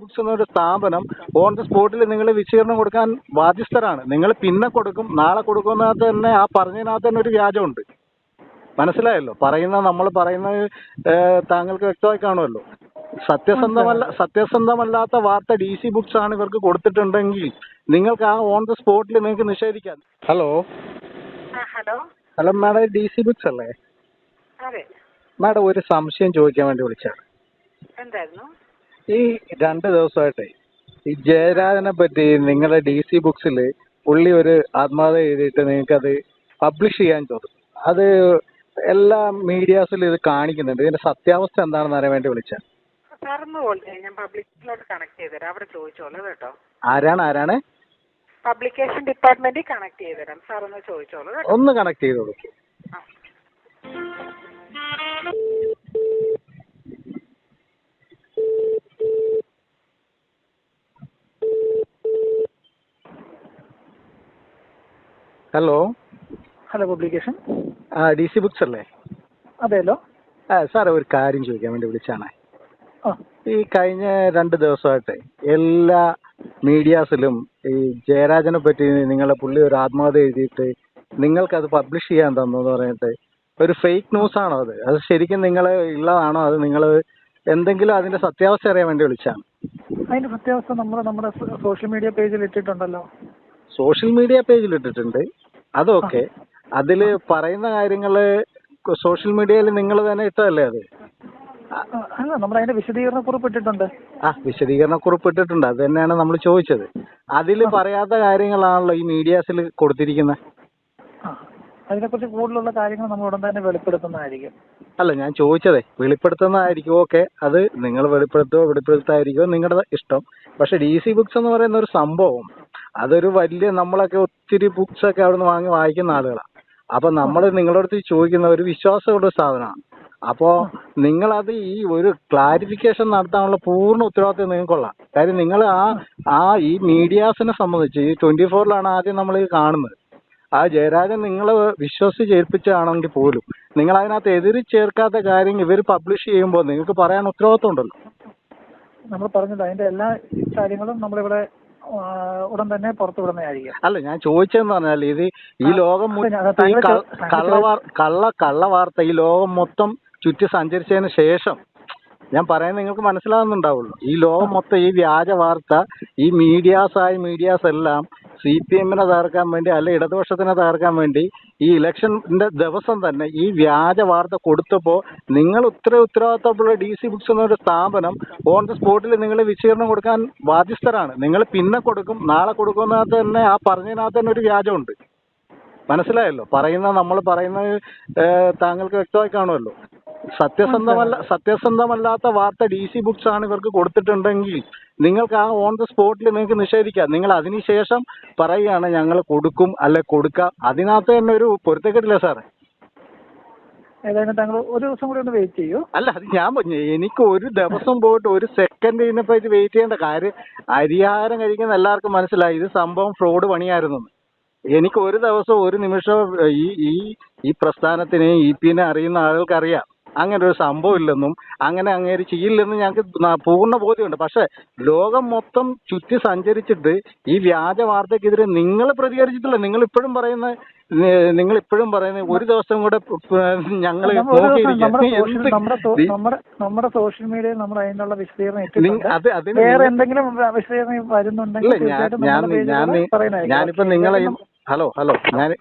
Books എന്നൊരു സ്ഥാപനം on the സ്പോട്ടിൽ നിങ്ങൾ വിശീർണം കൊടുക്കാൻ ബാധ്യസ്ഥരാണ്. നിങ്ങൾ പിന്നെ കൊടുക്കും നാളെ കൊടുക്കുന്നതിനകത്ത് തന്നെ ആ പറഞ്ഞതിനകത്ത് തന്നെ ഒരു വ്യാജമുണ്ട്. മനസ്സിലായല്ലോ? പറയുന്ന നമ്മൾ പറയുന്നത് താങ്കൾക്ക് വ്യക്തമായി കാണുമല്ലോ? സത്യസന്ധമല്ല സത്യസന്ധമല്ലാത്ത വാർത്ത ഡി സി ബുക്സ് ആണ് ഇവർക്ക് കൊടുത്തിട്ടുണ്ടെങ്കിൽ നിങ്ങൾക്ക് ആ ഓൺ ദ സ്പോട്ടിൽ നിങ്ങൾക്ക് നിഷേധിക്കാം. ഹലോ ആ hello? Hello madam D C books അല്ലേ? മാഡം ഒരു സംശയം ചോദിക്കാൻ വേണ്ടി വിളിച്ചാണ് എന്തായിരുന്നു? ഈ രണ്ട് ദിവസമായിട്ട് ഈ ജയരാജനെ പറ്റി നിങ്ങളുടെ ഡി സി ബുക്സിൽ പുള്ളി ഒരു ആത്മകഥ എഴുതിയിട്ട് നിങ്ങൾക്ക് അത് പബ്ലിഷ് ചെയ്യാൻ ചോദിച്ചു അത് എല്ലാ മീഡിയാസിലും ഇത് കാണിക്കുന്നുണ്ട്. ഇതിന്റെ സത്യാവസ്ഥ എന്താണെന്ന് അറിയാൻ വേണ്ടി വിളിച്ചാൽ സാറൊന്ന് ഞാൻ പബ്ലിക്കിലോട്ട് കണക്ട് ചെയ്തുതരാം. അവിടെ ചോദിച്ചോളൂ കേട്ടോ. ആരാണ് ആരാണ്? പബ്ലിക്കേഷൻ ഡിപ്പാർട്ട്മെന്റിൽ കണക്ട് ചെയ്തുതരാം. ഒന്ന് ചോദിച്ചോളൂ കേട്ടോ. ഒന്ന് കണക്ട് ചെയ്തോളൂ. ആ. ഹലോ ഹലോ പബ്ലിക്കേഷൻ ആ ഡി സി ബുക്സ് അല്ലേ? അതെയല്ലോ ആ സാറേ ഒരു കാര്യം ചോദിക്കാൻ വേണ്ടി വിളിച്ചാണ്. ഈ കഴിഞ്ഞ രണ്ട് ദിവസമായിട്ട് എല്ലാ മീഡിയാസിലും ഈ ജയരാജനെ പറ്റി നിങ്ങളെ പുള്ളി ഒരു ആത്മഹത്യ എഴുതിയിട്ട് നിങ്ങൾക്കത് പബ്ലിഷ് ചെയ്യാൻ തന്നു എന്ന് പറഞ്ഞിട്ട് ഒരു ഫേക്ക് ന്യൂസ് ആണോ അത്? അത് ശരിക്കും നിങ്ങൾ ഉള്ളതാണോ? അത് നിങ്ങൾ എന്തെങ്കിലും അതിന്റെ സത്യാവസ്ഥ അറിയാൻ വേണ്ടി വിളിച്ചാണ്. അതിന്റെ സത്യാവസ്ഥ നമ്മൾ നമ്മുടെ സോഷ്യൽ മീഡിയ പേജിൽ ഇട്ടിട്ടുണ്ടല്ലോ. സോഷ്യൽ മീഡിയ പേജിൽ ഇട്ടിട്ടുണ്ട് അതൊക്കെ അതിൽ പറയുന്ന കാര്യങ്ങൾ സോഷ്യൽ മീഡിയയിൽ നിങ്ങൾ തന്നെ ഇട്ടതല്ലേ അത്? അല്ല നമ്മൾ അതിന്റെ വിശദീകരണ കുറിപ്പ് ഇട്ടിട്ടുണ്ട് ആ വിശദീകരണക്കുറിപ്പ് ഇട്ടിട്ടുണ്ട് അത് തന്നെയാണ് നമ്മൾ ചോദിച്ചത്. അതിൽ പറയാത്ത കാര്യങ്ങളാണല്ലോ ഈ മീഡിയാസിൽ കൊടുത്തിരിക്കുന്നത് അതിനെക്കുറിച്ച് കൂടുതലുള്ള കാര്യങ്ങൾ നമ്മൾ ഉടൻ തന്നെ വെളിപ്പെടുത്തുന്നതായിരിക്കും. അല്ല ഞാൻ ചോദിച്ചതേ വെളിപ്പെടുത്തുന്നതായിരിക്കും ഓക്കെ. അത് നിങ്ങൾ വെളിപ്പെടുത്തുകയോ വെളിപ്പെടുത്തായിരിക്കോ നിങ്ങളുടെ ഇഷ്ടം. പക്ഷെ ഡി സി ബുക്സ് എന്ന് പറയുന്ന ഒരു സംഭവം അതൊരു വലിയ നമ്മളൊക്കെ ഒത്തിരി ബുക്സ് ഒക്കെ അവിടുന്ന് വാങ്ങി വായിക്കുന്ന ആളുകളാണ് അപ്പൊ നമ്മൾ നിങ്ങളുടെ ചോദിക്കുന്ന ഒരു വിശ്വാസമുള്ള സാധനമാണ്. അപ്പോ നിങ്ങളത് ഈ ഒരു ക്ലാരിഫിക്കേഷൻ നടത്താനുള്ള പൂർണ ഉത്തരവാദിത്വം നിങ്ങൾക്കുള്ള കാര്യം നിങ്ങൾ ആ ആ ഈ മീഡിയാസിനെ സംബന്ധിച്ച് ഈ ട്വന്റി ഫോറിലാണ് ആദ്യം നമ്മൾ ഇത് കാണുന്നത്. ആ ജയരാജൻ നിങ്ങളെ വിശ്വസിച്ച് ഏൽപ്പിച്ചതാണെങ്കിൽ പോലും നിങ്ങൾ അതിനകത്ത് എതിരി ചേർക്കാത്ത കാര്യം ഇവർ പബ്ലിഷ് ചെയ്യുമ്പോൾ നിങ്ങൾക്ക് പറയാൻ ഉത്തരവാദിത്വം ഉണ്ടല്ലോ. നമ്മൾ പറഞ്ഞത് അതിന്റെ എല്ലാ കാര്യങ്ങളും നമ്മളിവിടെ ഉടൻ തന്നെ പുറത്തു വിടുന്നതായിരിക്കും അല്ല ഞാൻ ചോദിച്ചതെന്ന് പറഞ്ഞാൽ ഇത് ഈ ലോകം മൊത്തം ഈ ക- കള്ളവാർ കള്ള കള്ള വാർത്ത ഈ ലോകം മൊത്തം ചുറ്റി സഞ്ചരിച്ചതിന് ശേഷം ഞാൻ പറയുന്നത് നിങ്ങൾക്ക് മനസ്സിലാകുന്നുണ്ടാവുള്ളൂ ഈ ലോകം മൊത്തം ഈ വ്യാജ വാർത്ത ഈ മീഡിയാസായ മീഡിയാസ് എല്ലാം സി പി എമ്മിനെ തകർക്കാൻ വേണ്ടി അല്ലെ ഇടതുപക്ഷത്തിനെ തകർക്കാൻ വേണ്ടി ഈ ഇലക്ഷന്റെ ദിവസം തന്നെ ഈ വ്യാജ വാർത്ത കൊടുത്തപ്പോൾ നിങ്ങൾ ഉത്തര ഉത്തരവാദിത്തമുള്ള ഡി സി ബുക്സ് എന്നൊരു സ്ഥാപനം ഓൺ ദ സ്പോട്ടിൽ നിങ്ങൾ വിശീർണം കൊടുക്കാൻ ബാധ്യസ്ഥരാണ്. നിങ്ങൾ പിന്നെ കൊടുക്കും നാളെ കൊടുക്കുന്നതിനകത്ത് തന്നെ ആ പറഞ്ഞതിനകത്ത് തന്നെ ഒരു വ്യാജമുണ്ട്. മനസ്സിലായല്ലോ? പറയുന്ന നമ്മൾ പറയുന്നത് താങ്കൾക്ക് വ്യക്തമായി കാണുമല്ലോ? സത്യസന്ധമല്ല സത്യസന്ധമല്ലാത്ത വാർത്ത ഡി സി ബുക്സ് ആണ് ഇവർക്ക് കൊടുത്തിട്ടുണ്ടെങ്കിൽ നിങ്ങൾക്ക് ആ ഓൺ ദ സ്പോട്ടിൽ നിങ്ങൾക്ക് നിഷേധിക്കാം. നിങ്ങൾ അതിനുശേഷം പറയുകയാണ് ഞങ്ങൾ കൊടുക്കും അല്ലെ കൊടുക്കാം. അതിനകത്ത് തന്നെ ഒരു പൊരുത്തക്കെട്ടില്ല സാറേ. ഏതായാലും താങ്കൾ ഒരു ദിവസം കൂടി ഒന്ന് വെയിറ്റ് ചെയ്യൂ. അല്ല അത് ഞാൻ പറഞ്ഞു എനിക്ക് ഒരു ദിവസം പോയിട്ട് ഒരു സെക്കൻഡ് ഇതിനെപ്പറ്റി വെയിറ്റ് ചെയ്യേണ്ട കാര്യം അരിഹാരം കഴിക്കുന്ന എല്ലാവർക്കും മനസ്സിലായി. ഇത് സംഭവം ഫ്രോഡ് പണിയായിരുന്നു. എനിക്ക് ഒരു ദിവസം ഒരു നിമിഷം ഈ ഈ ഈ പ്രസ്ഥാനത്തിനെ ഇ പിന്നെ അറിയുന്ന ആളുകൾക്ക് അറിയാം അങ്ങനെ ഒരു സംഭവം ഇല്ലെന്നും അങ്ങനെ അങ്ങേര് ചെയ്യില്ലെന്നും ഞങ്ങൾക്ക് പൂർണ ബോധ്യമുണ്ട്. പക്ഷെ ലോകം മൊത്തം ചുറ്റി സഞ്ചരിച്ചിട്ട് ഈ വ്യാജ വാർത്തക്കെതിരെ നിങ്ങൾ പ്രതികരിച്ചിട്ടില്ല. നിങ്ങൾ ഇപ്പോഴും പറയുന്ന നിങ്ങൾ ഇപ്പോഴും പറയുന്നത് ഒരു ദിവസം കൂടെ ഞങ്ങൾ നമ്മുടെ സോഷ്യൽ മീഡിയയിൽ നമ്മൾ അതിനുള്ള വിശദീകരണം വേറെ എന്തെങ്കിലും വിശദീകരണം വരുന്നുണ്ടെങ്കിൽ ഞാനിപ്പോ നിങ്ങളെ ഹലോ ഹലോ ഞാൻ